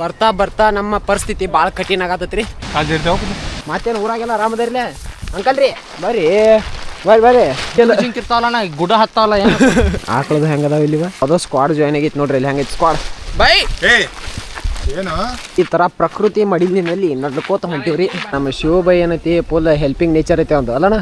ಬರ್ತಾ ಬರ್ತಾ ನಮ್ಮ ಪರಿಸ್ಥಿತಿ ಭಾಳ ಕಠಿಣ ಆಗತ್ತೈತ್ರಿ. ಮತ್ತೇನು ಊರಾಗೆಲ್ಲ ಆರಾಮದಿರ್ಲೆ ಅಂಕಲ್ ರೀ ಬರ್ರಿ. ಬರ್ರಿ ಬರ್ರಿ. ಜಿಂಕಿರ್ತಾವಲ್ಲ ಗುಡ ಹತ್ತಾವಲ್ಲ ಏನು? ಆಕಳದು ಹೆಂಗದಾವ ಇಲ್ಲಿ ಅದೋ ಸ್ಕ್ವಾಡ್ ಜಾಯ್ನ್ ಆಗೈತಿ ನೋಡ್ರಿ ಇಲ್ಲಿ ಹೆಂಗೈತಿ ಸ್ಕ್ವಾಡ್ ಬೈ! ಏ ಏನು? ಈ ತರ ಪ್ರಕೃತಿ ಮಡಿಲಿನಲ್ಲಿ ನಡ್ಕೋತ ಹೊಂಟಿವ್ರಿ. ನಮ್ಮ ಶಿವಬೈ ಏನೈತಿ ಫುಲ್ ಹೆಲ್ಪಿಂಗ್ ನೇಚರ್ ಐತೆ ಒಂದು ಅಲ್ಲಣ್ಣ?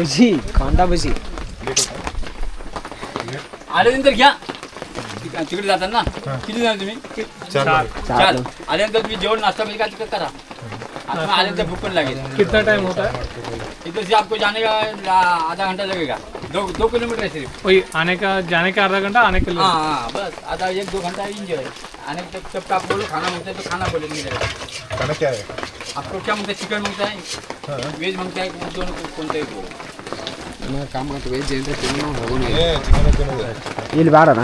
बजी कांदा बजी। आल्यानंतर घ्या. तिकडे जाताना किती जण तुम्ही? चार चार. आल्यानंतर तुम्ही जेवण नाश्ता म्हणजे काय तिकडे करा. आता आल्यानंतर भूक पण लागेल. कितना टाइम होता? है इधर से आपको जाने का आधा घंटा लगेगा. दो दो किलोमीटर है सिर्फ़. वही आने का जाने का आधा घंटा आने के लिए हाँ हाँ बस. आधा एक दो घंटा इंजॉय आने तक जब तक आप बोलो खाना मांगते हैं तो खाना बोले नहीं जाएगा खाना क्या है? आपको क्या माँगता चिकन माँगता है? हाँ। वेज ಇಲ್ಲಿ. ಬೇಡಣ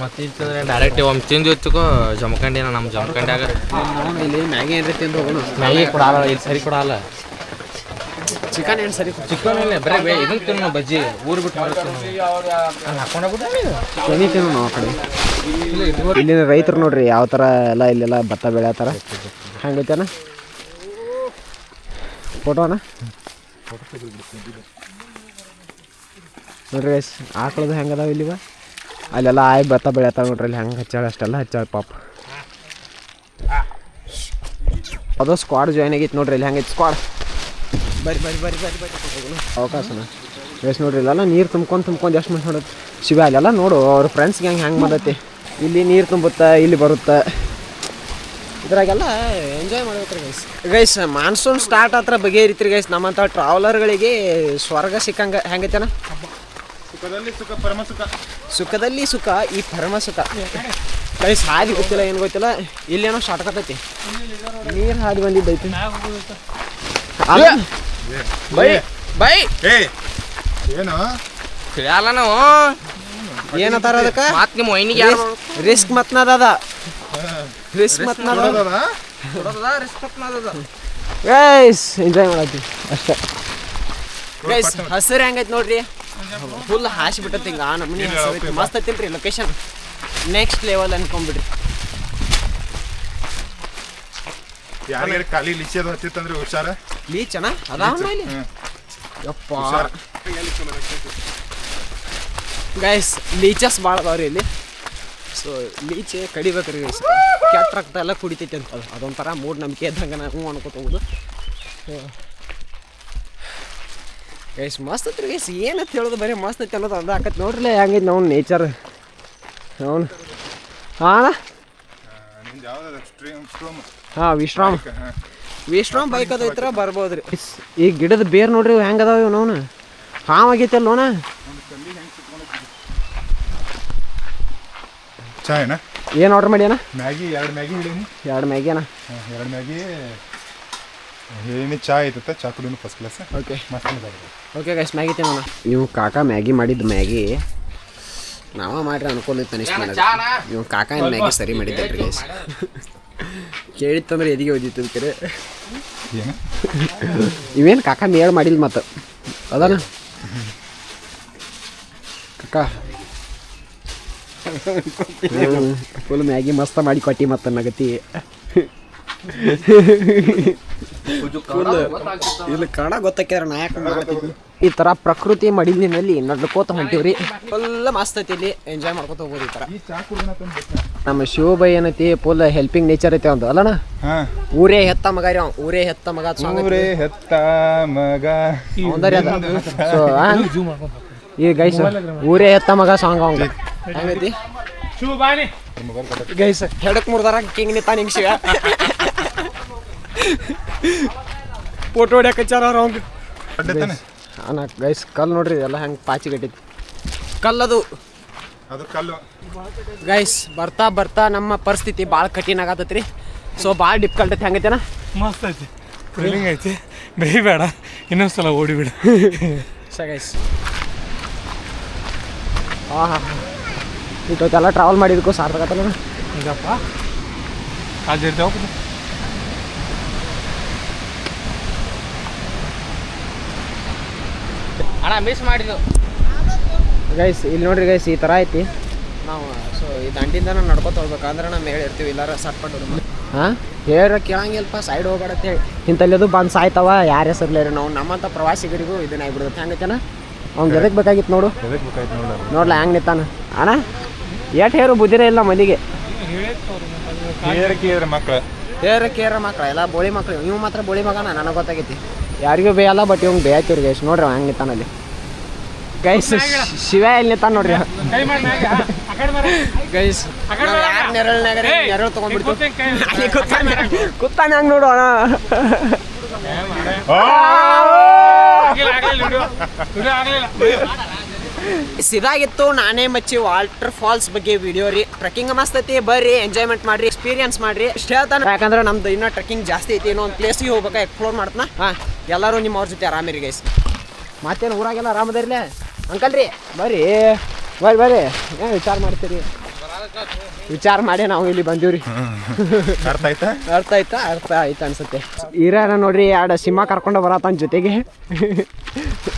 ಮತ್ತಿಂತಂದ್ರೆ ಡೈರೆಕ್ಟ್ ಒಮ್ಮೆ ತಿಂದು ಇತ್ತಕೋ ಜಮಖಂಡಿನ ನಮ್ಮ ಜಮಖಂಡ್ಯಾಗ ಇಲ್ಲಿ ಮ್ಯಾಗಿ ಏನ್ರಿ ತಿಂದು ಹೋಗೋಣ ಮ್ಯಾಗಿ ಕೊಡಲ್ಲ ಇಲ್ಲಿ ಸರಿ ಕೊಡಲ್ಲ. ಚಿಕನ್ ಏನು ಸರಿ ಚಿಕನ್ ಇಲ್ಲ ಬರೀ ಬೇ ಇದನ್ನ ತಿನ್ನೋ ಬಜ್ಜಿ. ಊರು ಬಿಟ್ಟು ಮಾಡ್ತೀನಿ ತಿನ್ನೋ. ಆ ಕಡೆ? ಇಲ್ಲಿನ ರೈತರು ನೋಡ್ರಿ ಯಾವ ಥರ ಎಲ್ಲ ಇಲ್ಲೆಲ್ಲ ಭತ್ತ ಬೆಳೆಯತ್ತಾರ ಹಂಗೈತೇನ? ಫೋಟೋನಾ ನೋಡ್ರಿ ಗೈಸ್ ಆಕಳದು ಹೆಂಗದಾವ ಇಲ್ಲಿವ? ಅಲ್ಲೆಲ್ಲ ಆಯ್ ಬರ್ತಾ ಬೆಳೆಯತ್ತಾವ ನೋಡ್ರಿ ಅಲ್ಲಿ ಹೆಂಗೆ ಹಚ್ಚಾಳ ಅಷ್ಟೆಲ್ಲ ಹಚ್ಚಾಳ ಪಾಪ. ಅದು ಸ್ಕ್ವಾಡ್ ಜಾಯ್ನ್ ಆಗಿತ್ತು ನೋಡ್ರಿ ಇಲ್ಲಿ ಹೆಂಗೈತಿ ಸ್ಕ್ವಾಡ್ ಬರ್ರಿ ಬರ್ರಿ ಬರ್ರಿ ಬರ್ರಿ ಬರ್ರಿ. ಅವಕಾಶನ ಎಷ್ಟು ನೋಡ್ರಿ ಇಲ್ಲೆಲ್ಲ ನೀರು ತುಂಬ್ಕೊಂಡು ತುಂಬ್ಕೊಂಡು ಎಷ್ಟು ಮಂದಿ ನೋಡೋದು. ಶಿವ ಅಲ್ಲೆಲ್ಲ ನೋಡು ಅವ್ರ ಫ್ರೆಂಡ್ಸ್ ಹೆಂಗೆ ಹೆಂಗೆ ಮಾಡತ್ತೆ ಇಲ್ಲಿ ನೀರು ತುಂಬುತ್ತಾ ಇಲ್ಲಿ ಬರುತ್ತಾ. ಇದ್ರಾಗೆಲ್ಲ ಎಂಜಾಯ್ ಮಾಡ್ಬೇಕ್ರಿ ಗೈಸ್ ಗೈಸ್ ಮಾನ್ಸೂನ್ ಸ್ಟಾರ್ಟ್ ಹತ್ರ ಬಗೆಹರಿತ್ರಿ ಗೈಸ್ ನಮ್ಮಂಥ ಟ್ರಾವೆಲರ್ಗಳಿಗೆ ಸ್ವರ್ಗ ಸಿಕ್ಕಂಗೆ ಹೆಂಗೈತೆನ? ಸುಖದಲ್ಲಿ ಸುಖ ಪರಮ ಸುಖ. ಸುಖದಲ್ಲಿ ಸುಖ ಈ ಪರಮ ಸುಖ. ಗೈಸ್ ಹಾದಿ ಗೊತ್ತಿಲ್ಲ ಏನು ಗೊತ್ತಿಲ್ಲ? ಇಲ್ಲೇನೋ ಶಾರ್ಟ್ ಐತಿ ನೀರು ಹಾದಿ ಬಂದಿದ್ದೈತಿ ಬೈ ಬೈ. ಏ. ಏನು? ತಿಳಿಯಲ್ಲ ನಾವು. ಏನಂತಾರ ಅದಕ್ಕೆ? ಮಾತ್ ನಿಮ್ಮ ವೈನಿಗೆ ರಿಸ್ಕ್ ಮತ್ನದ? ಗೈಸ್ ಎಂಜಾಯ್ ಮಾಡತ್ತಿ ಅಷ್ಟೇ. ಗೈಸ್ ಹಸಿರು ಹೆಂಗೈತೆ ನೋಡ್ರಿ? ಫುಲ್ ಹಾಸಿ ಬಿಟ್ಟತಿ ಹಿಂಗ. ಆ ನಮೂನಿ ಹಸಿರು ಮಸ್ತ್ ಐತಿಲ್ರಿ ಲೊಕೇಶನ್ ನೆಕ್ಸ್ಟ್ ಲೆವೆಲ್ ಅನ್ಕೊಂಬಿಡ್ರಿ. ಯಾರಿಗಾರ ಖಾಲಿ ಲೀಚಿ ಅದು ಹತ್ತಿತ್ತಂದ್ರೆ ಹುಷಾರ? ಲೀಚನ ಅದಾವ ಇಲ್ಲಿ. ಯಪ್ಪ. ಗೈಸ್ ಲೀಚಸ್ ಭಾಳ ಅದಾವ್ರಿ ಇಲ್ಲಿ. ಸೊ ಲೀಚೆ ಕಡಿಬೇಕ್ರಿ ಕೆಟ್ಟ ರಕ್ತ ಎಲ್ಲ ಕುಡಿತೈತೆ ಅಂತ. ಅದು ಅದೊಂಥರ ಮೂಡ್ ನಂಬಿಕೆ ಇದ್ದಂಗೆ ನಾವು ಹ್ಞೂ ಅನ್ಕೋತ ಹೋಗುದು. ಗೈಸ್ ಮಸ್ತ್ ಐತ್ರಿ ಗೈಸ್ ಏನಂತ ಹೇಳೋದು ಬರೀ ಮಸ್ತ್ ಐತೆ ಅನ್ನೋದು ಅಂದ ಹಾಕತ್ ನೋಡ್ರಲ್ಲ ಹೆಂಗೈತೆ ನಾವು ನೇಚರ್ ಅವನು ಹಾಂ ಹಾಂ, ವಿಶ್ರಾಮ್. ವಿಶ್ರಾಮ್ ಬೈಕ್ ಅದೈತ್ರ ಬರ್ಬೋದ್ರಿ. ಈ ಗಿಡದ ಬೇರ್ ನೋಡ್ರಿ ಹೆಂಗ್ ಅದಾವ ಇವ್ ನೋನ ಹಾವ್ ಆಗೈತಿ ಅಲ್ಲೋಣ ಚಾ ಏನ ಏನು ಆರ್ಡರ್ ಮಾಡ್ಯಾನ ಮ್ಯಾಗಿ ಎರಡು ಮ್ಯಾಗಿ ಹೇಳೀನಿ ಎರಡು ಮ್ಯಾಗಿನ ಎರಡು ಮ್ಯಾಗಿ ಹೇಳೀನಿ ಚಾ ಐತತ್ತ ಚಾ ಕುಡಿಯೋನು ಫಸ್ಟ್ ಕ್ಲಾಸ್ ಓಕೆ ಮಸ್ತ್ ಓಕೆ ಗೈಸ್ ಮ್ಯಾಗಿ ತಿನ್ನೋಣ. ನೀವು ಕಾಕಾ ಮ್ಯಾಗಿ ಮಾಡಿದ್ದು ಮ್ಯಾಗಿ ನಾವ ಮಾಡ್ರಿ ಅನ್ಕೊಂಡ್ ಅನಿಸ್ತು ಮಾಡಿ ಇವ್ ಕಾಕ ಏನ್ ಮ್ಯಾಗಿ ಸರಿ ಮಾಡಿದ್ದಲ್ರಿ ಗೈಸ್ ಕೇಳಿತ್ತಂದ್ರೆ ಎದಿಗೆ ಓದಿತ್ತು ಅಂತೀರಿ? ಏನು? ಇವೇನು ಕಾಕ ಮೇಳ್ ಮಾಡಿಲ್ಲ ಮತ್ತೆ? ಅದಾನ? ಕಾಕ ಫುಲ್ ಮ್ಯಾಗಿ ಮಸ್ತ ಮಾಡಿ ಕೊಟ್ಟಿ ಮತ್ತೆ ನಗತಿ ಇಲ್ಲಿ ಕನ್ನಡ ಗೊತ್ತಾಕ್ಯಾರ ನಾ ಯಾಕೆ ಮಾಡ್ತಿದ್ವಿ ಈ ತರ ಪ್ರಕೃತಿ ಮಡಿಲಿನಲ್ಲಿ ನಡ್ಕೋತ ಹೊಂಟಿವ್ರಿ. ಫುಲ್ ಮಸ್ತ್ ಐತಿ ಇಲ್ಲಿ. ಎಂಜಾಯ್ ಮಾಡ್ಕೋತ ಹೋಗೋದು ಈ ತರ. ನಮ್ಮ ಶಿವಬೈ ಏನೈತಿ ಫುಲ್ ಹೆಲ್ಪಿಂಗ್ ನೇಚರ್ ಐತಿ ಒಂದು ಅಲ್ಲಣ್ಣ? ಹಾಂ. ಊರೇ ಹೆತ್ತ ಮಗ ರೀ ಅವ ಊರೇ ಹೆತ್ತ ಮಗ ಊರೇ ಹೆತ್ತ ಮಗ. ಸೊ. ಈ ಗೈಸ್ ಊರೇ ಹೆತ್ತ ಮಗ ಸಾಂಗ್ ಅವಂಗ ಹಂಗೈತಿ? ಶೂ ಬಾನಿ ಗೈಸ್ ಹೆಡಕ್ ಮುರ್ದಾರ ಕಿಂಗ್ ನಿಂತ ನಿಂಗ್ ಶಿವ. ಫೋಟೋ ಹೊಡ್ಯಾಕ ಹಚ್ಚಾರ ಅವ್ರ ಅವಂಗ ಗೈಸ್ ಕಲ್ಲು ನೋಡ್ರಿ ಎಲ್ಲ ಹೆಂಗೆ ಪಾಚಿ ಗಟ್ಟೈತಿ ಕಲ್ಲದು. ಅದು ಕಲ್ಲು. ಗೈಸ್ ಬರ್ತಾ ಬರ್ತಾ ನಮ್ಮ ಪರಿಸ್ಥಿತಿ ಭಾಳ ಕಠಿಣ ಆಗತ್ತೈತ್ರಿ. ಸೊ ಭಾಳ ಡಿಫಿಕಲ್ಟ್ ಐತಿ ಹೆಂಗೈತೆನ? ಮಸ್ತ್ ಐತಿ. ಥ್ರಿಲ್ಲಿಂಗ್ ಐತಿ. ಬೇಡ ಇನ್ನೊಂದ್ಸಲ ಓಡಿಬಿಡು ಸ ಗೈಸ್. ಹಾಂ. ಇಟ್ಟೊತ್ತೆಲ್ಲ ಟ್ರಾವೆಲ್ ಮಾಡಿದಕ್ಕೂ ಸಾರ್ಥಕತ್ತಲ್ಲ ಅಣ್ಣ ಮಿಸ್ ಮಾಡಿದ್ದು. ಗೈಸ್ ಇಲ್ಲಿ ನೋಡ್ರಿ ಗೈಸ್ ಈ ಥರ ಐತಿ. ನಾವು ಸೊ ಈ ದಂಡಿಂದ ನಡ್ಕೊತ ಹೋಗ್ಬೇಕಂದ್ರೆ ನಮ್ಮ ಹೇಳಿರ್ತೀವಿ ಇಲ್ಲಾರ ಸಟ್ಪಟ್ಟು ಹಾಂ? ಹೇಳ ಕೇಳಂಗಿಲ್ಪ ಸೈಡ್ ಹೋಗ್ಬೇಡತ್ತೆ ಇಂಥಲ್ಲದು ಬಂದು ಸಾಯ್ತವ ಯಾರು ಹೆಸರ್ಲೇರಿ ನಾವು ನಮ್ಮಂಥ ಪ್ರವಾಸಿಗರಿಗೂ ಇದನ್ನ ಆಗ್ಬಿಡುತ್ತೆ. ಹಂಗತ್ತೇನ ಅವ್ನು ಎದಕ್ಕೆ ಬೇಕಾಗಿತ್ತು ನೋಡು. ನೋಡ್ಲ ಹೆಂಗೆ ನಿತ್ತಾನ ಅಣ್ಣ? ಏಟ್ ಹೇರು ಬುದ್ಧಿರೇ ಇಲ್ಲ ಮಂದಿಗೆ ಕೇರ್ ಮಕ್ಳು? ಹೇರ ಕೇರ ಮಕ್ಳು ಎಲ್ಲ ಬೋಳಿ ಮಕ್ಳು. ಇವ್ ಮಾತ್ರ ಬೋಳಿ ಮಗನ ನನಗೆ ಗೊತ್ತಾಗೈತಿ. ಯಾರಿಗೂ ಬೇಯಲ್ಲ ಬಟ್ ಇವ್ಗೆ ಬೇಯ್ತಿವ್ರಿ ಗೈಸ್ ನೋಡ್ರಿ ಹಂಗೆ ನಿಂತಾನಲ್ಲಿ ಗೈಸ್ ಶಿವ ಎಲ್ಲಿ ನಿಂತಾನ ನೋಡ್ರಿ. ಗೈಸ್ ನೆರಳ್ನಾಗ ನೆರಳು ತಗೊಂಡ್ಬಿಡ್ತು ಕುತ್ತಾನೆ ಹಂಗೆ ನೋಡು ಅಣ್ಣ. ಆಗ್ಲಿಲ್ಲ, ಆಗ್ಲಿಲ್ಲ, ವಿಡಿಯೋ. ವಿಡಿಯೋ ಆಗ್ಲಿಲ್ಲ. ಸಿದಾಗಿತ್ತು ನಾನೇ ಮಚ್ಚಿ ವಾಟರ್ ಫಾಲ್ಸ್ ಬಗ್ಗೆ ವಿಡಿಯೋ ರೀ. ಟ್ರೆಕ್ಕಿಂಗ್ ಮಸ್ತೈತಿ ಐತಿ ಬರ್ರಿ ಎಂಜಾಯ್ಮೆಂಟ್ ಮಾಡ್ರಿ ಎಕ್ಸ್ಪೀರಿಯನ್ಸ್ ಮಾಡ್ರಿ. ಇಷ್ಟ ಹೇಳ್ತಾನೆ. ಯಾಕಂದ್ರೆ ನಮ್ದು ಇನ್ನೂ ಟ್ರೆಕ್ಕಿಂಗ್ ಜಾಸ್ತಿ ಐತಿ ಏನೋ ಒಂದು ಪ್ಲೇಸಿಗೆ ಹೋಗ್ಬೇಕಾ ಎಕ್ಸ್ಪ್ಲೋರ್ ಮಾಡ್ತಾನ? ಹಾ ಎಲ್ಲರೂ ನಿಮ್ಮ ಅವ್ರ ಜೊತೆ ಆರಾಮಿರಿ ಗೈಸ್ ಮತ್ತೇನು ಊರಾಗೆಲ್ಲ ಆರಾಮದಿರ್ಲೆ ಅಂಕಲ್ ರೀ? ಬರ್ರಿ. ಬರ್ರಿ ಬರ್ರಿ. ಏನು ವಿಚಾರ ಮಾಡ್ತೀರಿ? ವಿಚಾರ ಮಾಡಿ ನಾವು ಇಲ್ಲಿ ಬಂದೀವ್ರಿ. ಅರ್ಥ ಆಯ್ತಾ? ಅರ್ಥ ಆಯ್ತಾ? ಅರ್ಥ ಆಯ್ತಾ ಅನ್ಸುತ್ತೆ. ಈರಾನ ನೋಡ್ರಿ ಎರಡು ಸಿಂಹ ಕರ್ಕೊಂಡು ಬರತ್ತ ಜೊತೆಗೆ.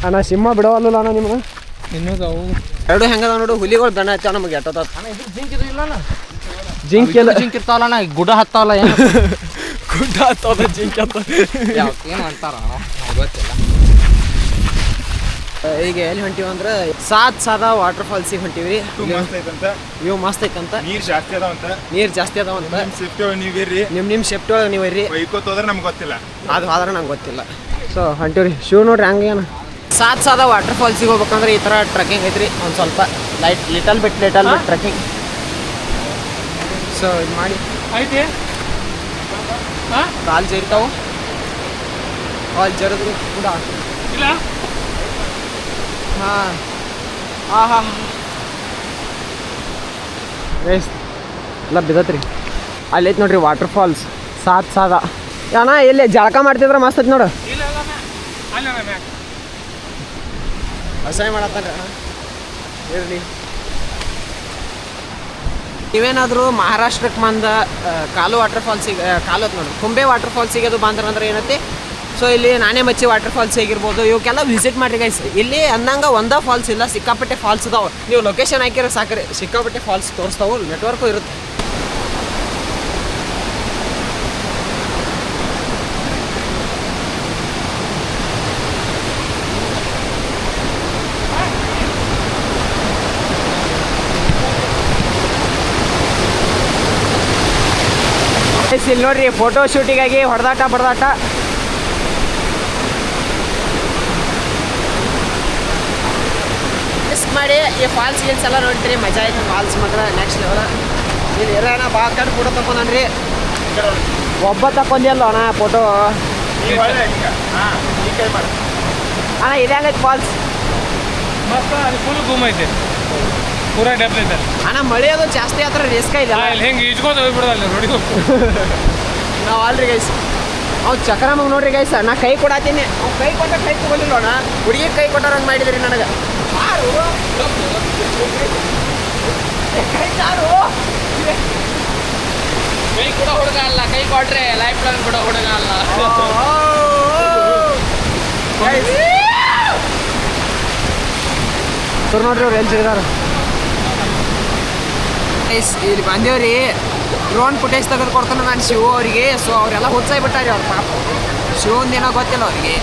ಅಣ್ಣ ಸಿಂಹ ಬಿಡವಲ್ಲ ಅಣ್ಣ ನಿಮ್ಗೆ? ಇನ್ನೊಂದು ಅವು. ಎರಡು ಹೆಂಗದ ನೋಡು ಹುಲಿಗಳು ದಣ್ಣ ಹಚ್ಚ ನಮಗೆ ಎಟ್ಟದ ಜಿಂಕ್ ಎಲ್ಲ ಜಿಂಕ್ ಇರ್ತಾವಲ್ಲ ನಾ ಗುಡ್ಡ ಹತ್ತಾವಲ್ಲ ಏನು? ಗುಡ್ಡ ಹತ್ತಾವ ಜಿಂಕ್ ಅಂತ ಏನು ಅಂತಾರ ಗೊತ್ತಿಲ್ಲ. ಈಗ ಎಲ್ಲಿ ಹೊಂಟಿವಿ ಅಂದ್ರೆ ಸಾತ್ ಸಾದಾ ವಾಟರ್ ಫಾಲ್ಸಿಗೆ ಹೊಂಟಿವಿ. ನೀವು ಮಸ್ತ್ ಐತಂತ. ನೀರ್ ಜಾಸ್ತಿ ಅದಾವಂತ ನೀರ್ ಜಾಸ್ತಿ ಅದಾವಂತ ನಿಮ್ ಸೇಫ್ಟಿ ಒಳಗೆ ನೀವು ಇರ್ರಿ. ನಿಮ್ಮ ನಿಮ್ಮ ಶೆಫ್ಟಿ ಒಳಗೆ ನೀವು ಇರ್ರಿ. ಬೈಕೋತ ಹೋದ್ರೆ ನಮ್ಗೆ ಗೊತ್ತಿಲ್ಲ. ಅದು ಆದ್ರೆ ನಂಗೆ ಗೊತ್ತಿಲ್ಲ. ಸೊ ಹೊಂಟಿವ್ರಿ. ಶಿವ್ ನೋಡ್ರಿ ಹಂಗೇನು? ಸಾತ್ ಸಾದ ವಾಟರ್ ಫಾಲ್ಸಿಗೆ ಹೋಗ್ಬೇಕಂದ್ರೆ ಈ ಥರ ಟ್ರೆಕ್ಕಿಂಗ್ ಐತ್ರಿ. ಒಂದು ಸ್ವಲ್ಪ light little bit little bit trekking so ಇದು ಮಾಡಿ. ಐತಿ ಹಾ? ಕಾಲು ಜರಿತಾವು. ಕಾಲು ಜರಿದ್ರು ಕೂಡ ಇಲ್ಲ? ಹಾಂ. ಆಹಾ ಹಾಂ. ಎಲ್ಲ ಬಿದ್ದತ್ರಿ. ಅಲ್ಲಿ ಐತೆ ನೋಡ್ರಿ ವಾಟರ್ ಫಾಲ್ಸ್ ಸಾತ್ ಸಾದ. ಅಣ್ಣ ಎಲ್ಲಿ ಜಳಕ ಮಾಡ್ತಿದ್ರೆ? ಮಸ್ತ್ ಐತಿ ನೋಡು ಇಲ್ಲ ಇಲ್ಲ ಮ್ಯಾಕ್ ಅಲ್ಲ ಅಣ್ಣ ಮ್ಯಾಕ್ ಅಸಹ್ಯ ಮಾಡತ್ತಾರ ಇರಲಿ. ನೀವೇನಾದರೂ ಮಹಾರಾಷ್ಟ್ರಕ್ಕೆ ಬಂದ ಕಾಲು ವಾಟರ್ ಫಾಲ್ಸಿಗೆ ಕಾಲು ಹೊತ್ತು ನೋಡಿ, ಕುಂಬೆ ವಾಟರ್ ಫಾಲ್ಸಿಗೆ ಅದು ಬಂದ್ರಂದ್ರೆ ಏನೈತಿ ಸೊ ಇಲ್ಲಿ ನಾನೇ ಮಚ್ಚಿ ವಾಟರ್ ಫಾಲ್ಸ್ ಹೇಗಿರ್ಬೋದು ಇವಕ್ಕೆಲ್ಲ ವಿಸಿಟ್ ಮಾಡ್ರಿ ಗೈಸ್ ಇಲ್ಲಿ ಅಂದಂಗ ಒಂದ ಫಾಲ್ಸ್ ಇಲ್ಲ, ಸಿಕ್ಕಾಪಟ್ಟೆ ಫಾಲ್ಸ್ ಇದಾವೆ. ನೀವು ಲೊಕೇಶನ್ ಹಾಕಿರೋ ಸಾಕ್ರಿ. ಸಿಕ್ಕಾಪಟ್ಟೆ ಫಾಲ್ಸ್ ತೋರಿಸ್ತಾವೆ ನೆಟ್ವರ್ಕು ಇರುತ್ತೆ. ಇಲ್ಲಿ ನೋಡ್ರಿ ಫೋಟೋ ಶೂಟಿಗಾಗಿ ಹೊಡೆದಾಟ ಬಡದಾಟ. ಮಿಸ್ ಮಾಡಿ ಈ ಫಾಲ್ಸ್ ಗೀಲ್ಸ್ ಎಲ್ಲ ನೋಡ್ರಿ ಮಜಾ ಐತೆ ಫಾಲ್ಸ್ ಮಾತ್ರ ನೆಕ್ಸ್ಟ್ ಲೆವೆಲ್ ಇಲ್ಲಿ ಇರೋಣ ಬಾ ಕಡೆ ಫೋಟೋ ತಕೊಂಡ್ರಿ ಒಬ್ಬ ತಕೊಂದಿಲ್ಲ ಅಣ್ಣ ಫೋಟೋ ನೀವು ಒಳ್ಳೆ ಈ ಕೈ ಮಾಡಿ. ಅಣ್ಣ ಇದೆ ಫಾಲ್ಸ್ ಮಸ್ತ್ ಅಲ್ಲಿ ಫುಲ್ ಗುಮ್ ಐತೆ. ಪೂರಾ ಡೆಪ್ ಐತೆ. ಅಣ್ಣ ಮಳೆ ಅದು ಜಾಸ್ತಿ ಆತರ ರಿಸ್ಕ್ ಇದೆ. ಇಲ್ಲಿ ಹೆಂಗೆ ಈಜ್ಕೋತ ಹೋಗ್ಬಿಡೋದಲ್ಲ ನೋಡಿ. ನಾವು ಆಲ್ರಿ ಗೈಸ್ ಅವ್ ಚಕ್ರ ಮಗ ನೋಡ್ರಿ ಗೈಸ್ ನಾ ಕೈ ಕೊಡತ್ತೀನಿ ಅವ್ ಕೈ ಕೊಟ್ಟ ಕೈ ತಗೊಂಡಿಲ್ಲ ಅಣ್ಣ. ಹುಡುಗಿ ಕೈ ಕೊಟ್ಟವ್ರಂಗೆ ಮಾಡಿದ್ರಿ ನನಗೆ. ಯಾರು ಕೈ ಯಾರು ಕೈ ಕೂಡ ಹುಡುಗ ಅಲ್ಲ ಕೈ ಕೊಟ್ರೆ ಲೈಫ್ ಲಾಂಗ್ ಕೂಡ ಹುಡುಗ ಅಲ್ಲ. ಸರ್ ನೋಡ್ರಿ ಅವ್ರು ಎಲ್ಲಿ ಸಿಗ್ದಾರ ಗೈಸ್ ಇಲ್ಲಿ ಬಂದೇವ್ರಿ. ಡ್ರೋನ್ ಫುಟೇಜ್ ತೆಗೆದು ಕೊಡ್ತಾನೆ ನಾನು ಶಿವ ಅವರಿಗೆ. ಸೊ ಅವರೆಲ್ಲ ಹುಚ್ಚಾಗಿ ಬಿಟ್ಟಾರಿ ಅವ್ರ ಪಾಪ. ಶಿವಂದು ಏನೋ ಗೊತ್ತಿಲ್ಲ ಅವ್ರಿಗೆ.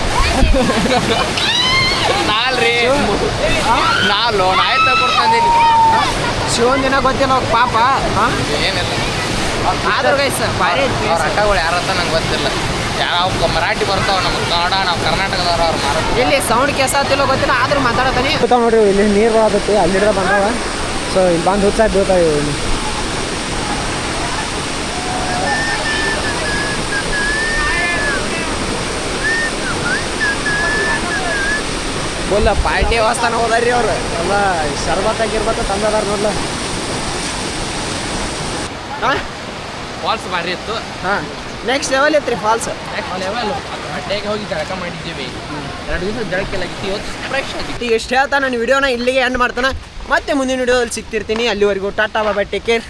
ನಾಲ್ರಿ. ನಾಲ್ಲು. ನಾಯಿ ಶಿವನ ದಿನ ಗೊತ್ತಿಲ್ಲ ಅವ್ರ ಪಾಪ. ಹಾಂ? ಏನಿಲ್ಲ. ಆದ್ರೂ ಗೈಸ್ ಭಾರಿ ಅವ್ರ ಅಕ್ಕಗಳು ಯಾರಂತ ನಂಗೆ ಗೊತ್ತಿಲ್ಲ. ಯಾವ ಮರಾಠಿ ಬರ್ತಾವ ನಮ್ಮ ಕನ್ನಡ ನಾವು ಕರ್ನಾಟಕದವ್ರು ಅವ್ರು ಮಾರಾಟ ಇಲ್ಲಿ ಸೌಂಡ್ ಕೆಸ ಗೊತ್ತಿಲ್ಲ ಆದ್ರೂ ಮಾತಾಡತಾನೆ ನೋಡ್ರಿ ಇಲ್ಲಿ ನೀರು ಬರತೈತಿ ಅಲ್ಲಿಡ್ದ ಬಂದವ. ಸೊ ಇಲ್ಲಿ ಬಂದು ಹುಚ್ಚಾಗಿ ಬೀಳ್ತಾವೆ ಇಲ್ಲಿ ಫುಲ್ ಪಾರ್ಟಿ ವಾಸ್ತಾನ ಹೋದಾರ್ರಿ ಅವ್ರು. ಎಲ್ಲ ಶರ್ಬತ್ತ ಗಿರ್ಬತ್ತ ತಂದದಾರ ನೋಡ್ಲ. ಹಾಂ? ಫಾಲ್ಸ್ ಭಾರಿ ಇತ್ತು. ಹಾಂ. ನೆಕ್ಸ್ಟ್ ಲೆವೆಲ್ ಐತ್ರಿ ಫಾಲ್ಸ್ ಲೆವೆಲ್ ಹೊಟ್ಟೆಗೆ ಹೋಗಿ ಜಳಕ ಮಾಡಿದ್ದೀವಿ. ಎರಡು ದಿವಸ ಜಳಕ್ಕೆಲ್ಲ ಆಗಿತ್ತು ಇವತ್ತು ಫ್ರೆಶ್ ಆಗಿತ್ತು ಎಷ್ಟು ಹೇಳ್ತಾ ನಾನು ವಿಡಿಯೋನ ಇಲ್ಲಿಗೆ ಎಂಡ್ ಮಾಡ್ತಾನೆ. ಮತ್ತೆ ಮುಂದಿನ ವಿಡಿಯೋದಲ್ಲಿ ಸಿಗ್ತಿರ್ತೀನಿ. ಅಲ್ಲಿವರೆಗೂ ಟಾಟಾ ಬಾಬಾ ಟೇಕ್ ಕೇರ್.